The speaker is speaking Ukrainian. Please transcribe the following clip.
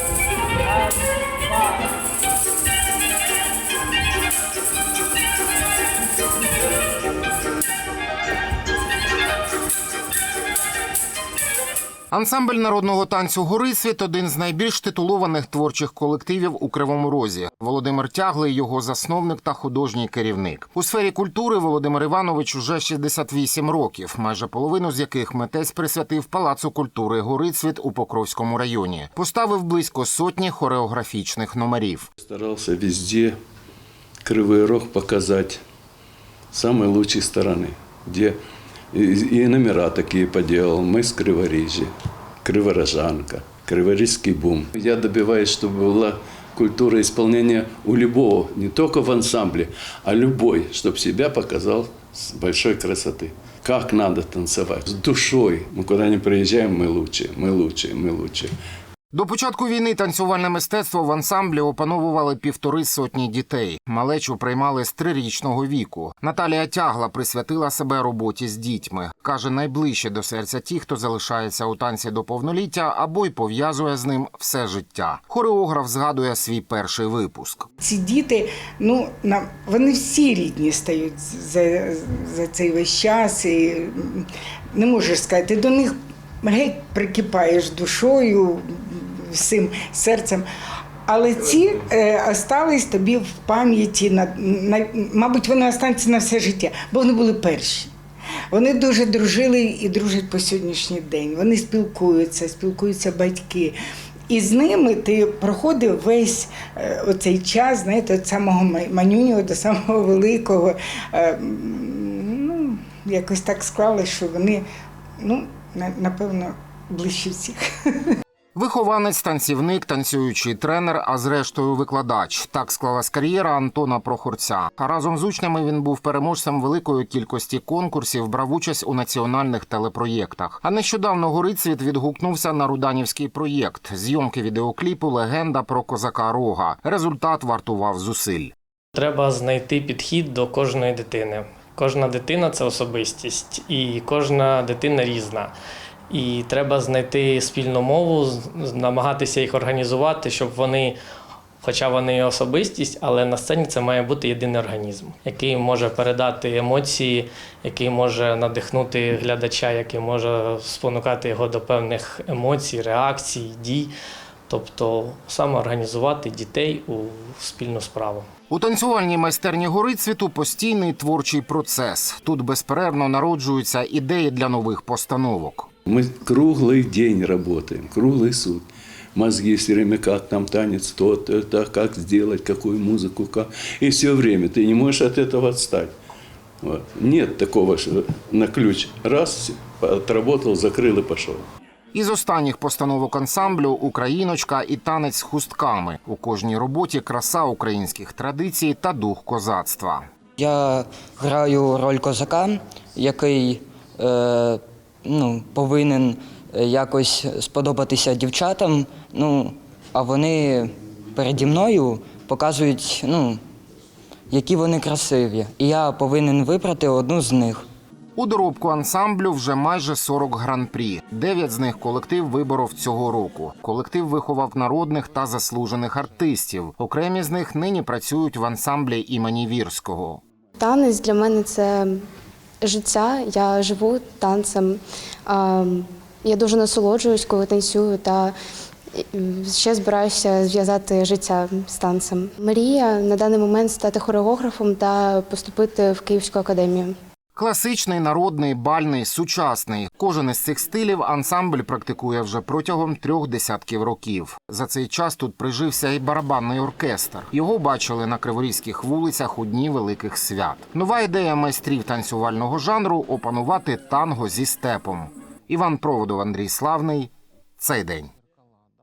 Um, Ансамбль народного танцю Горисвіт один з найбільш титулованих творчих колективів у Кривому Розі. Володимир Тяглий його засновник та художній керівник. У сфері культури Володимир Іванович уже 68 років, майже половину з яких митець присвятив Палацу культури Горицвіт у Покровському районі. Поставив близько сотні хореографічних номерів. Старался везде Кривой Рог показать с самой лучшей стороны, где и, и номера такие поделал. Мы с Криворижья, Криворожанка, Криворижский бум. Я добиваюсь, чтобы была культура исполнения у любого, не только в ансамбле, а любой, чтобы себя показал с большой красоты. Как надо танцевать? С душой. Мы куда ни приезжаем, мы лучшие, мы лучшие, мы лучшие. До початку війни танцювальне мистецтво в ансамблі опановували півтори сотні дітей. Малечу приймали з трирічного віку. Наталія Тягла присвятила себе роботі з дітьми. каже, найближче до серця ті, хто залишається у танці до повноліття або й пов'язує з ним все життя. Хореограф згадує свій перший випуск. Ці діти, ну нам вони всі рідні стають за, за цей весь час. І не можеш сказати, ти до них геть прикипаєш душою, всім серцем. Але ці е, остались тобі в пам'яті на, на мабуть, вони остануться на все життя, бо вони були перші. Вони дуже дружили і дружать по сьогоднішній день. Вони спілкуються, спілкуються батьки. І з ними ти проходив весь е, оцей час, знаєте, від самого ма- манюнього до самого великого. Е, ну, якось так склалося, що вони, ну, напевно, ближче всіх. Вихованець, танцівник, танцюючий тренер, а зрештою викладач. Так склалась кар'єра Антона Прохорця. Разом з учнями він був переможцем великої кількості конкурсів, брав участь у національних телепроєктах. А нещодавно Горицвіт відгукнувся на руданівський проєкт зйомки відеокліпу Легенда про козака Рога. Результат вартував зусиль. Треба знайти підхід до кожної дитини. Кожна дитина це особистість, і кожна дитина різна. І треба знайти спільну мову, намагатися їх організувати, щоб вони, хоча вони і особистість, але на сцені це має бути єдиний організм, який може передати емоції, який може надихнути глядача, який може спонукати його до певних емоцій, реакцій, дій. Тобто саме організувати дітей у спільну справу. У танцювальній майстерні Горицвіту постійний творчий процес. Тут безперервно народжуються ідеї для нових постановок. Мы круглый день работаем, круглый сутки. Мозги все время, как там танец, то, то, то, как сделать, какую музыку, как. И все время ты не можешь от этого отстать. Вот. Нет такого, что на ключ раз, отработал, закрыл и пошел. Із останніх постановок ансамблю Україночка і танець з хустками. У кожній роботі краса українських традицій та дух козацтва. Я граю роль козака, який е, ну, повинен е, якось сподобатися дівчатам. Ну, а вони переді мною показують, ну, які вони красиві. І я повинен вибрати одну з них. У доробку ансамблю вже майже 40 гран-прі. Дев'ять з них колектив виборов цього року. Колектив виховав народних та заслужених артистів. Окремі з них нині працюють в ансамблі імені Вірського. Танець для мене це життя. Я живу танцем. Я дуже насолоджуюсь, коли танцюю, та ще збираюся зв'язати життя з танцем. Мрія на даний момент стати хореографом та поступити в Київську академію. Класичний, народний, бальний, сучасний. Кожен із цих стилів ансамбль практикує вже протягом трьох десятків років. За цей час тут прижився і барабанний оркестр. Його бачили на криворізьких вулицях у дні великих свят. Нова ідея майстрів танцювального жанру опанувати танго зі степом. Іван Проводов, Андрій Славний. Цей день.